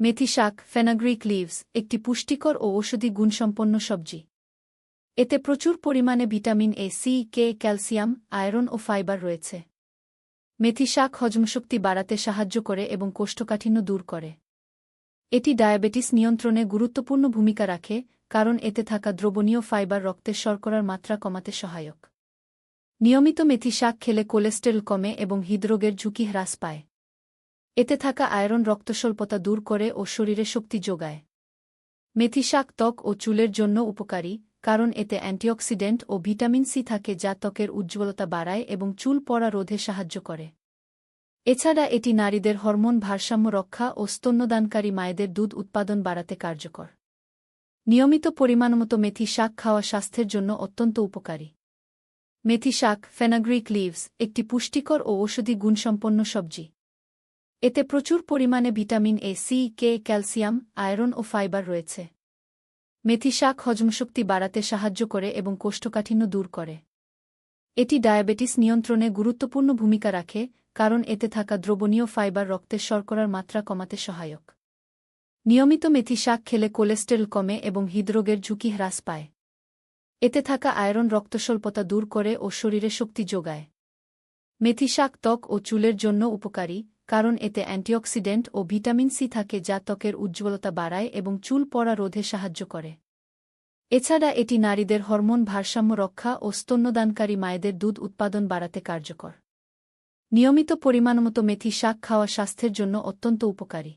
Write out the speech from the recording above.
মেথি শাক, ফেনাগ্রিক লিভস, একটি পুষ্টিকর ও ঔষধি গুণসম্পন্ন সবজি। এতে প্রচুর পরিমাণে vitamin A, C K calcium, iron O fibre রয়েছে। মেথি শাক হজমশক্তি বাড়াতে সাহায্য করে এবং কোষ্ঠকাঠিন্য দূর করে। এটি ডায়াবেটিস নিয়ন্ত্রণে গুরুত্বপূর্ণ ভূমিকা রাখে, কারণ এতে থাকা দ্রবণীয় ফাইবার রক্তের শর্করার মাত্রা কমাতে সহায়ক। নিয়মিত মেথি শাক খেলে কোলেস্টেরল কমে এবং হৃদরোগের ঝুঁকি হ্রাস পায়। এতে থাকা আয়রন রক্তস্বল্পতা দূর করে ও শরীরে শক্তি যোগায়। মেথি শাক ত্বক ও চুলের জন্য উপকারী, কারণ এতে অ্যান্টিঅক্সিডেন্ট ও ভিটামিন সি থাকে যা ত্বকের উজ্জ্বলতা বাড়ায় এবং চুল পড়া রোধে সাহায্য করে। এছাড়া এটি নারীদের হরমোন ভারসাম্য রক্ষা ও স্তন্যদানকারী মায়েদের দুধ উৎপাদন বাড়াতে কার্যকর। নিয়মিত পরিমাণমতো মেথি শাক খাওয়া স্বাস্থ্যের জন্য অত্যন্ত উপকারী। মেথি শাক ফেনাগ্রিক লিভস, একটি পুষ্টিকর ও ঔষধি গুণসম্পন্ন সবজি। এতে প্রচুর পরিমাণে vitamin A, C, K, calcium, iron O fibre রয়েছে। মেথি শাক হজমশক্তি বাড়াতে সাহায্য করে এবং কোষ্ঠকাঠিন্য দূর করে। এটি ডায়াবেটিস নিয়ন্ত্রণে গুরুত্বপূর্ণ ভূমিকা রাখে, কারণ এতে থাকা দ্রবণীয় ফাইবার রক্তের শর্করার মাত্রা কমাতে সহায়ক। নিয়মিত মেথি শাক খেলে কোলেস্টেরল কমে এবং হৃদরোগের ঝুঁকি হ্রাস পায়। এতে থাকা আয়রন রক্তস্বল্পতা দূর করে ও শরীরে শক্তি যোগায়। মেথি শাক ত্বক ও চুলের জন্য উপকারী কারণ এতে অ্যান্টিঅক্সিডেন্ট ও ভিটামিন সি থাকে যা ত্বকের উজ্জ্বলতা বাড়ায় এবং চুল পড়া রোধে সাহায্য করে। এছাড়া এটি নারীদের হরমোন ভারসাম্য রক্ষা ও স্তন্যদানকারী মায়েদের দুধ উৎপাদন বাড়াতে কার্যকর। নিয়মিত পরিমাণমতো মেথি শাক খাওয়া স্বাস্থ্যের জন্য অত্যন্ত উপকারী।